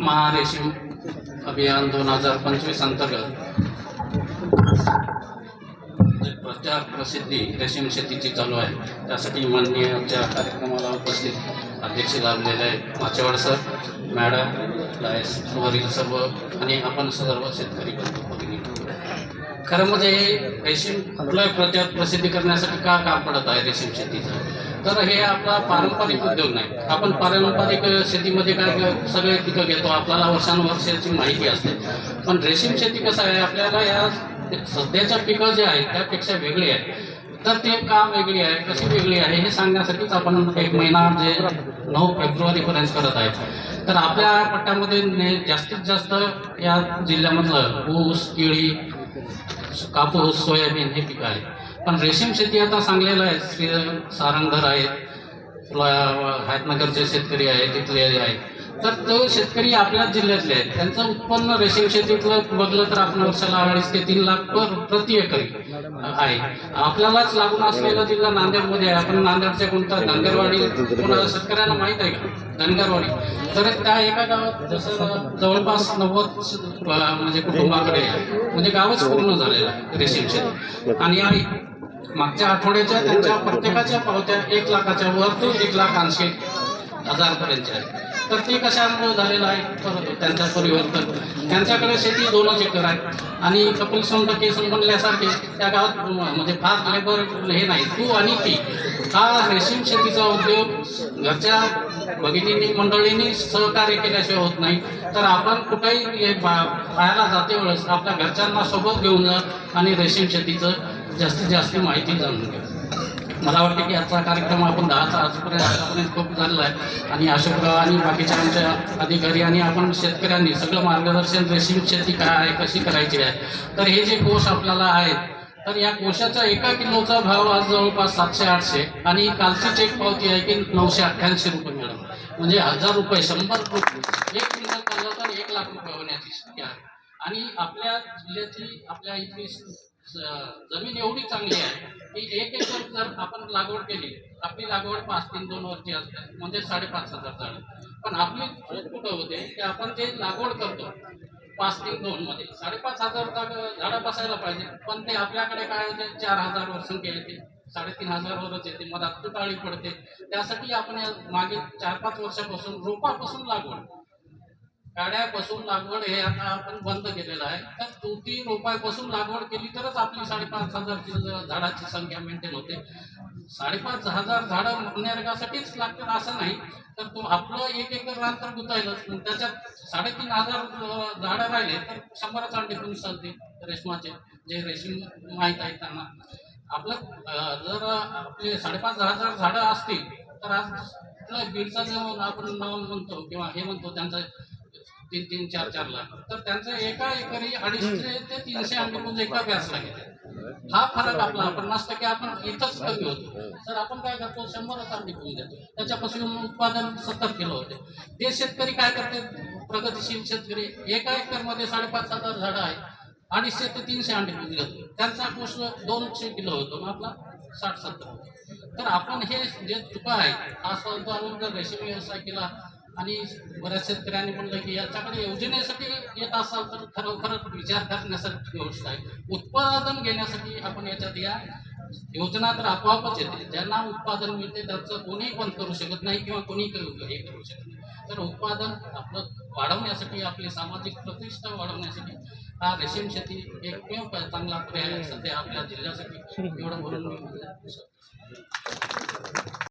महारेशीम अभियान दोन हजार पंचवीस अंतर्गत प्रचार प्रसिद्धी रेशीम शेतीची चालू आहे त्यासाठी माननीय आमच्या कार्यक्रमाला उपस्थित अध्यक्ष लाभलेले आहे माचेवाड सर मॅडम वरील सर्व आणि आपण सर्व शेतकरी बंधू भगिनी खरं म्हणजे हे रेशीम आपलं प्रचार प्रसिद्धी करण्यासाठी का काम पडत आहे रेशीम शेतीचं? तर हे आपला पारंपरिक उद्योग नाही. आपण पारंपरिक शेतीमध्ये काय सगळे पिकं घेतो. आपल्याला वर्षानुवर्षाची माहिती असते. पण रेशीम शेती कसं आहे? आपल्याला या सध्याच्या पिकं जे आहेत त्यापेक्षा वेगळी आहे तर ते का वेगळी आहे? कशी वेगळी आहे? हे सांगण्यासाठीच आपण एक महिना जे नऊ फेब्रुवारीपर्यंत करत आहे तर आपल्या पट्ट्यामध्ये जास्तीत जास्त या जिल्ह्यामधलं ऊस केळी कापूस सोयाबीन हे पिकं आहे. पण रेशीम शेती आता सांगलेलं आहे. श्री सारंगधर आहेत हातनगरचे शेतकरी आहेत तिथले आहेत. तर तो शेतकरी आपल्याच जिल्ह्यातले आहेत. त्यांचं उत्पन्न रेशीम शेतीतलं बघलं तर आपण वर्षाला अडीच ते तीन लाख पर प्रति एकरी आहे. आपल्यालाच लागून असलेला जिल्हा नांदेडमध्ये आहे. आपण नांदेडच्या कोणता? धनगरवाडी. कोणाला शेतकऱ्यांना माहीत आहे का? धनगरवाडी. तर त्या एका गावात जसं जवळपास नव्वद म्हणजे कुटुंबाकडे म्हणजे गावच पूर्ण झालेलं आहे रेशीम शेती. आणि मागच्या आठवड्याच्या त्यांच्या प्रत्येकाच्या पावत्या एक लाखाच्या वर ते एक लाख ऐंशी हजारपर्यंतच्या आहेत. तर ते कशामुळे झालेलं आहे? त्यांचा परिवर्तन. त्यांच्याकडे शेती दोनच एकर आहे. आणि कपिल सोनटके म्हणल्यासारखे त्या गावात म्हणजे फार लेबर हे नाही. तू आणि ती. हा रेशीम शेतीचा उद्योग घरच्या भगिनींनी मंडळींनी सहकार्य केल्याशिवाय होत नाही. तर आपण कुठेही हे पाहायला जाते वेळेस आपल्या घरच्यांना सोबत घेऊन जा आणि रेशीम शेतीचं जास्तीत जास्त माहिती जाणून घ्या. मला वाटतं की आजचा कार्यक्रम आपण दहाचा आजपर्यंत आतापर्यंत खूप झालेला आहे. आणि अशोक आणि बाकीच्या आमच्या अधिकारी आणि आपण शेतकऱ्यांनी सगळं मार्गदर्शन रेशीम शेती काय आहे कशी करायची आहे. तर हे जे कोष आपल्याला आहेत तर या कोशाचा एका किलोचा भाव आज जवळपास सातशे आठशे आणि कालची चेक पावती आहे की नऊशे अठ्ठ्याऐंशी रुपये मॅडम. म्हणजे हजार रुपये शंभर रुपये. एक क्विंटल काढलं तर एक लाख रुपये होण्याची शक्य आहे. आणि आपल्या जिल्ह्याची आपल्या इथली जमीन एवढी चांगली आहे की एक एकर जर आपण लागवड केली आपली लागवड पाच तीन दोन वर्षी असते म्हणजे साडेपाच हजार झाड पण आपली चूक कुठं होते? की आपण जे लागवड करतो पाच तीन दोन मध्ये साडेपाच हजार झाडं बसायला पाहिजे पण ते आपल्याकडे काय होते? चार हजार वर्षंख्या ते साडेतीन हजारवरच येते मधात तुटाळी पडते. त्यासाठी आपण मागे चार पाच वर्षापासून रोपापासून लागवड. काड्यापासून लागवड हे आता आपण बंद केलेलं आहे. तर तुटी रोपापासून लागवड केली तरच आपली साडेपाच हजारची झाडाची संख्या मेंटेन होते. साडेपाच हजार झाडं निसर्गासाठीच लागतात असं नाही तर तो आपलं एक एकर रान तर गुतायलंच त्याच्यात साडेतीन हजार झाडं राहिले तर शंभरच अंडे कोणी चालते रेशमाचे जे रेशीम माहीत आहे त्यांना. आपलं जर आपले साडेपाच हजार झाडं असतील तर आज आपलं बीडचा जो आपण नाव म्हणतो किंवा हे म्हणतो त्यांचं तीन तीन चार चार लाख. तर त्यांचं एका एकरी अडीचशे ते तीनशे अंडे म्हणजे एका व्यासला घेते हा फरक आपला पन्नास टक्के आपण इथंच कमी होतो. तर आपण काय करतो? शंभरच अंडे कमी देतो. त्याच्यापासून उत्पादन सत्तर किलो होते. ते शेतकरी काय करते? प्रगतीशील शेतकरी. एका एकरमध्ये साडेपाच हजार झाडं आहे अडीचशे ते तीनशे अंडे कमी घेतो त्यांचा कोष दोनशे किलो होतो. मग आपला साठ सत्तर तर आपण हे जे चुका आहेत हा स्वतः आणून जर रेशीम व्यवसाय केला आणि बऱ्याच शेतकऱ्यांनी म्हणलं की याच्याकडे योजनेसाठी येत असाल तर खरोखरच विचार करण्यासाठी गोष्ट आहे. उत्पादन घेण्यासाठी आपण याच्यात या योजना तर आपोआपच येते. ज्यांना उत्पादन मिळते त्याचं कोणीही बंद करू शकत नाही किंवा कोणी करू हे करू शकत नाही. तर उत्पादन आपलं वाढवण्यासाठी आपली सामाजिक प्रतिष्ठा वाढवण्यासाठी हा रेशीम शेती एकमेव चांगला पर्याय सध्या आपल्या जिल्ह्यासाठी एवढं म्हणून मी